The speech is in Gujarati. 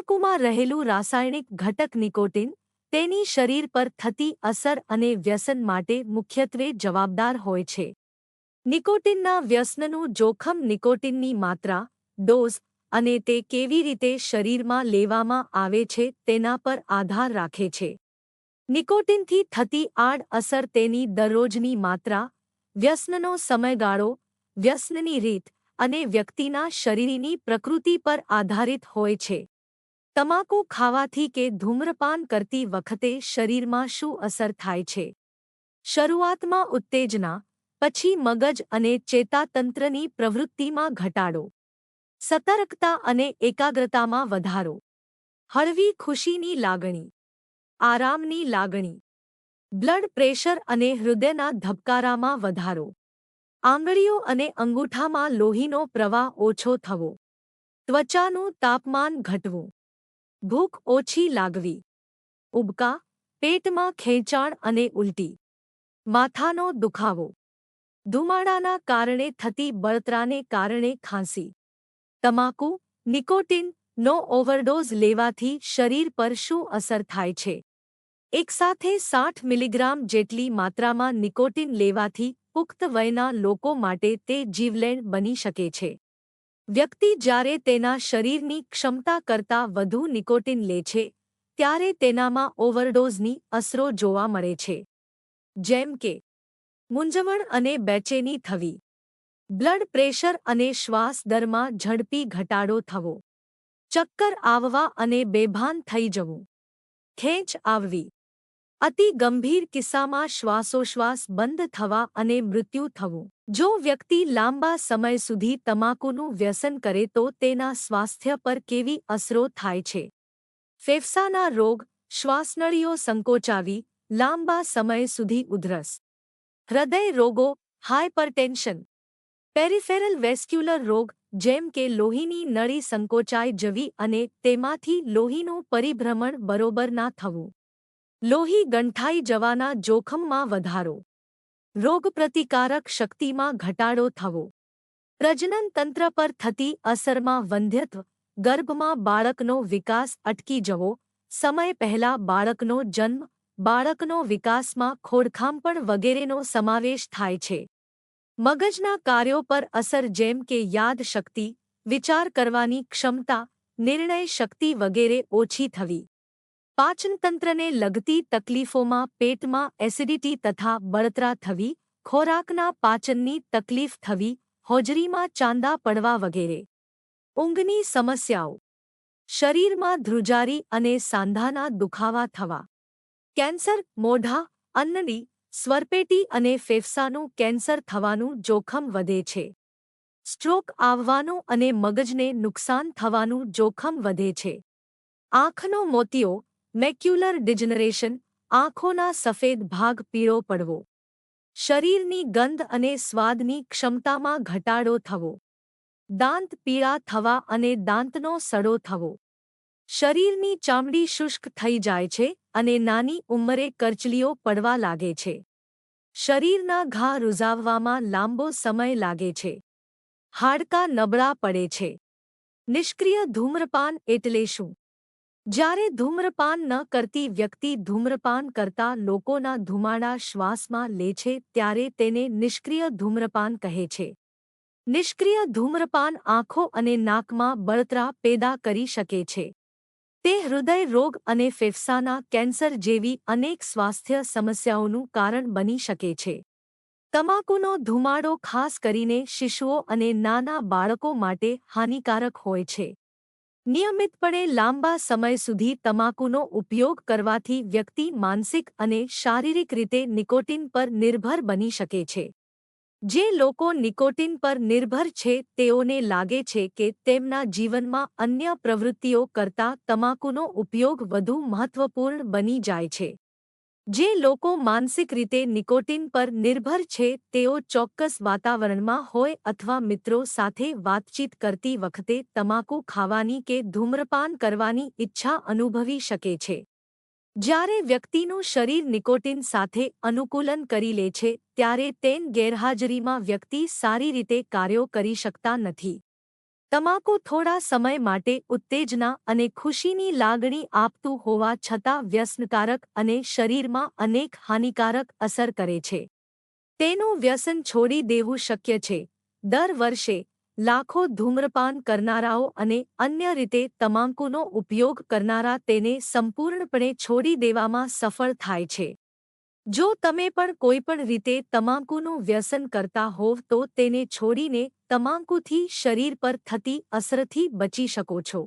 તમાકુમાં રહેલું રાસાયણિક ઘટક નિકોટિન તેની શરીર પર થતી અસર અને વ્યસન માટે મુખ્યત્વે જવાબદાર હોય છે. નિકોટિનના વ્યસનનું જોખમ નિકોટિનની માત્રા, ડોઝ અને તે કેવી રીતે શરીરમાં લેવામાં આવે છે તેના પર આધાર રાખે છે. નિકોટિનથી થતી આડ અસર તેની દરરોજની માત્રા, વ્યસનનો સમયગાળો, વ્યસનની રીત અને વ્યક્તિના શરીરની પ્રકૃતિ પર આધારિત હોય છે. તમાકુ ખાવાથી કે ધૂમ્રપાન કરતી વખતે શરીરમાં શું અસર થાય છે? શરૂઆતમાં ઉત્તેજના, પછી મગજ અને ચેતાતંત્રની પ્રવૃત્તિમાં ઘટાડો. સતર્કતા અને એકાગ્રતામાં વધારો. હળવી ખુશીની લાગણી. આરામની લાગણી. બ્લડ પ્રેશર અને હૃદયના ધબકારામાં વધારો. આંગળીઓ અને અંગૂઠામાં લોહીનો પ્રવાહ ઓછો થવો. ત્વચાનું તાપમાન ઘટવું. ભૂખ ઓછી લાગવી. ઉબકા, પેટમાં ખેંચાણ અને ઉલટી. માથાનો દુખાવો. ધુમાડાના કારણે થતી બળતરાને કારણે ખાંસી. તમાકુ, નિકોટિન, નો ઓવરડોઝ લેવાથી શરીર પર શું અસર થાય છે? એકસાથે સાઠ મિલીગ્રામ જેટલી માત્રામાં નિકોટિન લેવાથી પુખ્ત વયના લોકો માટે તે જીવલેણ બની શકે છે. વ્યક્તિ જ્યારે તેના શરીરની ક્ષમતા કરતાં વધુ નિકોટિન લે છે, ત્યારે તેનામાં ઓવરડોઝની અસરો જોવા મળે છે. જેમ કે, મૂંઝવણ અને બેચેની થવી, બ્લડ પ્રેશર અને શ્વાસ દરમાં ઝડપી ઘટાડો થવો, ચક્કર આવવા અને બેભાન થઈ જવું, ખેંચ આવવી અતિ ગંભીર કિસ્સામાં શ્વાસોશ્વાસ બંધ થવા અને મૃત્યુ થવું. જો વ્યક્તિ લાંબા સમય સુધી તમાકુનું વ્યસન કરે તો તેના સ્વાસ્થ્ય પર કેવી અસરો થાય છે? ફેફસાના રોગ, શ્વાસનળીઓ સંકોચાવી, લાંબા સમય સુધી ઉધરસ. હૃદય રોગો હાઇપરટેન્શન પેરિફેરલ વેસ્ક્યુલર રોગ, જેમ કે લોહીની નળી સંકોચાઈ જવી અને તેમાંથી લોહીનું પરિભ્રમણ બરોબર ના થવું. લોહી ગંઠાઈ જવાના જોખમમાં વધારો. રોગપ્રતિકારક શક્તિમાં ઘટાડો થવો. પ્રજનન તંત્ર પર થતી અસરમાં વંધ્યત્વ, ગર્ભમાં બાળકનો વિકાસ અટકી જવો, સમય પહેલા બાળકનો જન્મ, બાળકનો વિકાસમાં ખોડખાંપણ વગેરેનો સમાવેશ થાય છે. મગજના કાર્યો પર અસર જેમ કે યાદશક્તિ વિચાર કરવાની ક્ષમતા, નિર્ણય શક્તિ વગેરે ઓછી થવી. પાચનતંત્રને લગતી તકલીફોમાં પેટમાં એસિડિટી તથા બળતરા થવી, ખોરાકના પાચનની તકલીફ થવી, હોજરીમાં ચાંદા પડવા વગેરે. ઊંઘની સમસ્યાઓ. શરીરમાં ધ્રુજારી અને સાંધાના દુખાવા થવા. કેન્સર, મોઢા અન્નની સ્વરપેટી અને ફેફસાનું કેન્સર થવાનું જોખમ વધે છે. સ્ટ્રોક આવવાનું અને મગજને નુકસાન થવાનું જોખમ વધે છે. આંખનો મોતિયો મેક્યુલર ડિજનરેશન, આંખોના સફેદ ભાગ પીળો પડવો. શરીરની ગંધ અને સ્વાદની ક્ષમતામાં ઘટાડો થવો. દાંત પીળા થવા અને દાંતનો સડો થવો. શરીરની ચામડી શુષ્ક થઈ જાય છે અને નાની ઉંમરે કરચલીઓ પડવા લાગે છે. શરીરના ઘા રૂઝાવવામાં લાંબો સમય લાગે છે. હાડકાં નબળા પડે છે. નિષ્ક્રિય ધૂમ્રપાન એટલે શું? જ્યારે ધૂમ્રપાન ન કરતી વ્યક્તિ ધૂમ્રપાન કરતા લોકોના ધુમાડા શ્વાસમાં લે છે, ત્યારે તેને નિષ્ક્રિય ધૂમ્રપાન કહે છે. નિષ્ક્રિય ધૂમ્રપાન આંખો અને નાકમાં બળતરા પેદા કરી શકે છે. તે હૃદય રોગ અને ફેફસાના કેન્સર જેવી અનેક સ્વાસ્થ્ય સમસ્યાઓનું કારણ બની શકે છે. તમાકુનો ધુમાડો ખાસ કરીને શિશુઓ અને નાના બાળકો માટે હાનિકારક હોય છે. નિયમિતપણે લાંબા સમય સુધી તમાકુનો ઉપયોગ કરવાથી વ્યક્તિ માનસિક અને શારીરિક રીતે નિકોટિન પર નિર્ભર બની શકે છે. જે લોકો નિકોટિન પર નિર્ભર છે, તેઓને લાગે છે કે તેમના જીવનમાં અન્ય પ્રવૃત્તિઓ કરતાં તમાકુનો ઉપયોગ વધુ મહત્વપૂર્ણ બની જાય છે. જે લોકો માનસિક રીતે નિકોટિન પર નિર્ભર છે, તેઓ ચોક્કસ વાતાવરણમાં હોય અથવા મિત્રો સાથે વાતચીત કરતી વખતે તમાકુ ખાવાની કે ધૂમ્રપાન કરવાની ઈચ્છા અનુભવી શકે છે. જ્યારે વ્યક્તિનું શરીર નિકોટિન સાથે અનુકૂલન કરી લે છે, ત્યારે તેન ગેરહાજરીમાં વ્યક્તિ સારી રીતે કાર્યો કરી શકતા નથી. તમાકુ થોડા સમય માટે ઉત્તેજના અને ખુશીની લાગણી આપતું હોવા છતાં વ્યસનકારક અને શરીરમાં અનેક હાનિકારક અસર કરે છે. તેનું વ્યસન છોડી દેવું શક્ય છે. દર વર્ષે લાખો ધૂમ્રપાન કરનારાઓ અને અન્ય રીતે તમાકુનો ઉપયોગ કરનારા તેને સંપૂર્ણપણે છોડી દેવામાં સફળ થાય છે. જો તમે પણ કોઈપણ રીતે તમાકુનું વ્યસન કરતા હોવ, તો તેને છોડીને તમાકુથી શરીર પર થતી અસરથી બચી શકો છો.